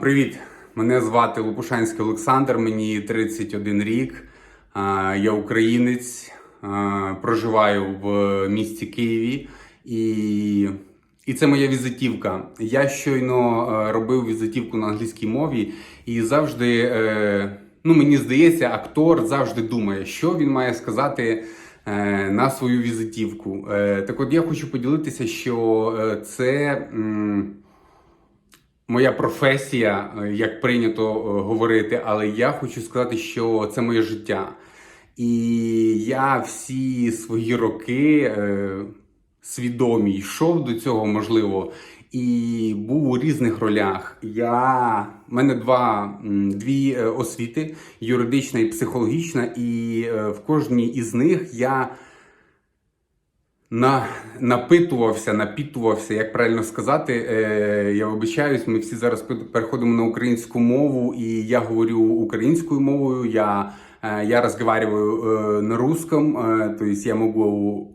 Привіт! Мене звати Лопушанський Олександр, мені 31 рік. Я українець, проживаю в місті Києві. І, і це моя візитівка. Я щойно е, робив візитівку на англійській мові і завжди, е, ну мені здається, актор завжди думає, що він має сказати е, на свою візитівку. Так от я хочу поділитися, що це. Моя професія, е, як прийнято е, говорити, але я хочу сказати, що це моє життя. І я всі свої роки е, свідомі йшов до цього, можливо, і був у різних ролях. Я в мене два дві освіти: юридична і психологічна, і в кожній із них я на, напитувався, напітувався, як правильно сказати. Е, я вибачаюсь, ми всі зараз пе- переходимо на українську мову, і я говорю українською мовою. Я, е, я разговариваю е, на русском, е, то есть я могу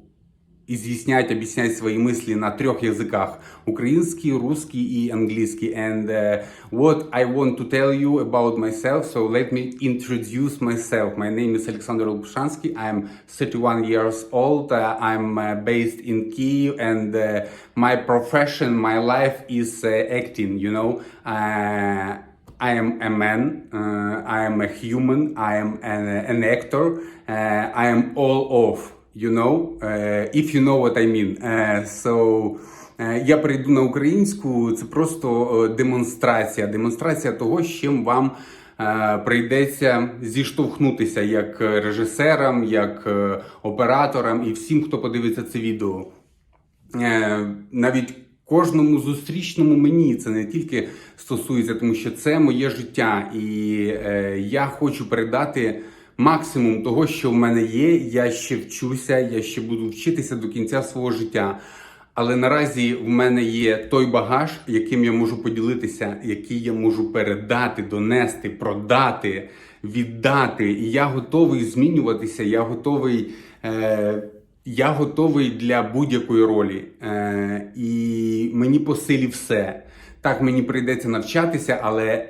изъяснять, объяснять свои мысли на трех языках: украинский, русский и английский. And uh, what I want to tell you about myself, so let me introduce myself. My name is Alexander Lopushansky. I'm 31 years old. Uh, I'm uh, based in Kiev, and uh, my profession, my life is uh, acting. You know. Uh, I am a man. Uh, I am a human. I am an, an actor. Uh, I am all of. You know, uh, if you know what I mean. Uh, so, uh, я перейду на українську. Це просто е, демонстрація. Демонстрація того, з чим вам е, прийдеться зіштовхнутися як режисерам, як е, операторам і всім, хто подивиться це відео. Навіть кожному зустрічному мені це не тільки стосується, тому що це моє життя, і я хочу передати максимум того, що в мене є. Я ще вчуся, я ще буду вчитися до кінця свого життя. Але наразі в мене є той багаж, яким я можу поділитися, який я можу передати, донести, продати, віддати. І я готовий змінюватися, я готовий. Е, я готовий для будь-якої ролі, е, і мені по силі все. Так, мені прийдеться навчатися, але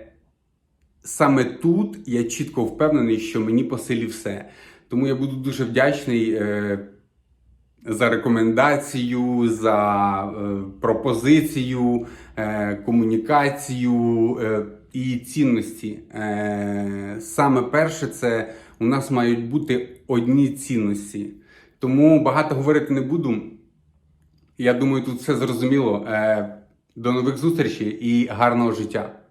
саме тут я чітко впевнений, що мені по силі все. Тому я буду дуже вдячний е, за рекомендацію, за е, пропозицію, е, комунікацію е, і цінності. Е, саме перше, це у нас мають бути одні цінності. Тому багато говорити не буду. Я думаю, тут все зрозуміло. Е, До нових зустрічей і гарного життя!